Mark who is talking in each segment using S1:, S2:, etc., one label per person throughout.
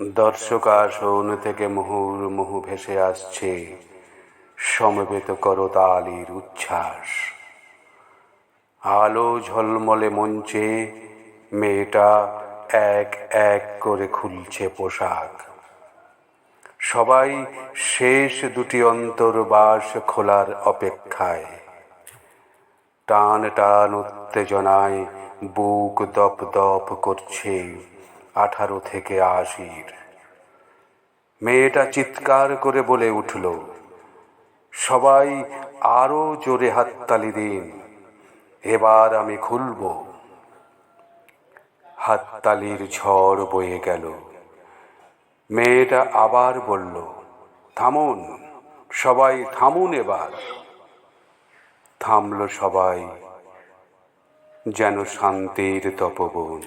S1: দর্শক আসন থেকে মুহুর মুহু ভেসে আসছে। সমবেত করতালির উচ্ছ্বাস। আলো ঝলমলে মঞ্চে, মেয়েটা এক এক করে খুলছে পোশাক। সবাই শেষ দুটি অন্তর্বাস খোলার অপেক্ষায়। টান টান উত্তেজনায় বুক দপ দপ করছে। আঠারো থেকে আশির। মেয়েটা চিৎকার করে বলে উঠল, সবাই আরও জোরে হাততালি দিন, এবার আমি খুলব। হাততালির ঝড় বয়ে গেল। মেয়েটা আবার বলল, থামুন, সবাই থামুন এবার। থামল সবাই, যেন শান্তির তপবন।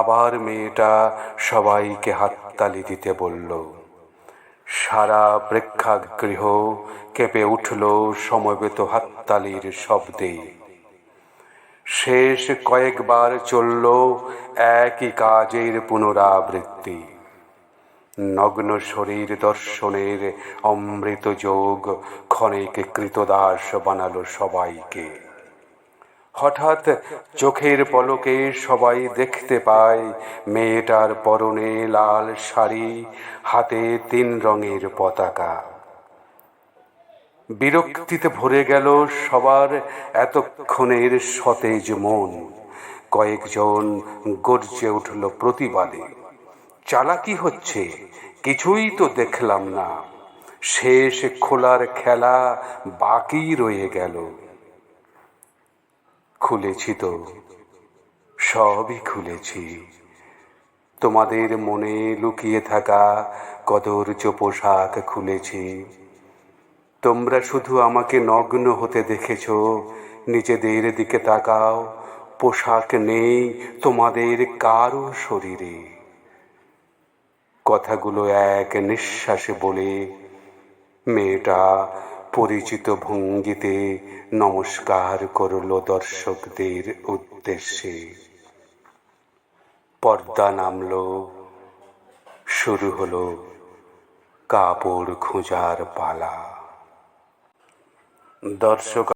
S1: আবার মেয়েটা সবাইকে হাততালি দিতে বলল। সারা প্রেক্ষাগৃহ কেঁপে উঠল সমবেত হাততালির শব্দে। শেষ কয়েকবার চলল একই কাজের পুনরাবৃত্তি। নগ্ন শরীর দর্শনের অমৃত যোগ ক্ষণিক কৃতদাস বানালো সবাইকে। হঠাৎ চোখের পলকে সবাই দেখতে পায় মেয়েটার পরনে লাল শাড়ি, হাতে তিন রঙের পতাকা। বিরক্তিতে ভরে গেল সবার এতক্ষণের সতেজ মন। কয়েকজন গর্জে উঠল প্রতিবাদে। চালাকি হচ্ছে, কিছুই তো দেখলাম না। শেষ খোলার খেলা বাকি রয়ে গেল। খুলেছি তো, সবই খুলেছি। তোমাদের মনে লুকিয়ে থাকা কদর্য পোশাক খুলেছি। তোমরা শুধু আমাকে নগ্ন হতে দেখেছ, নিজেদের দিকে তাকাও, পোশাক নেই তোমাদের কারও শরীরে। কথাগুলো এক নিঃশ্বাসে বলে, মেয়েটা পরিচিত ভঙ্গিতে নমস্কার করল দর্শকদের উদ্দেশ্যে। পর্দা নামল শুরু হলো কাপড় খোঁজার পালা। দর্শক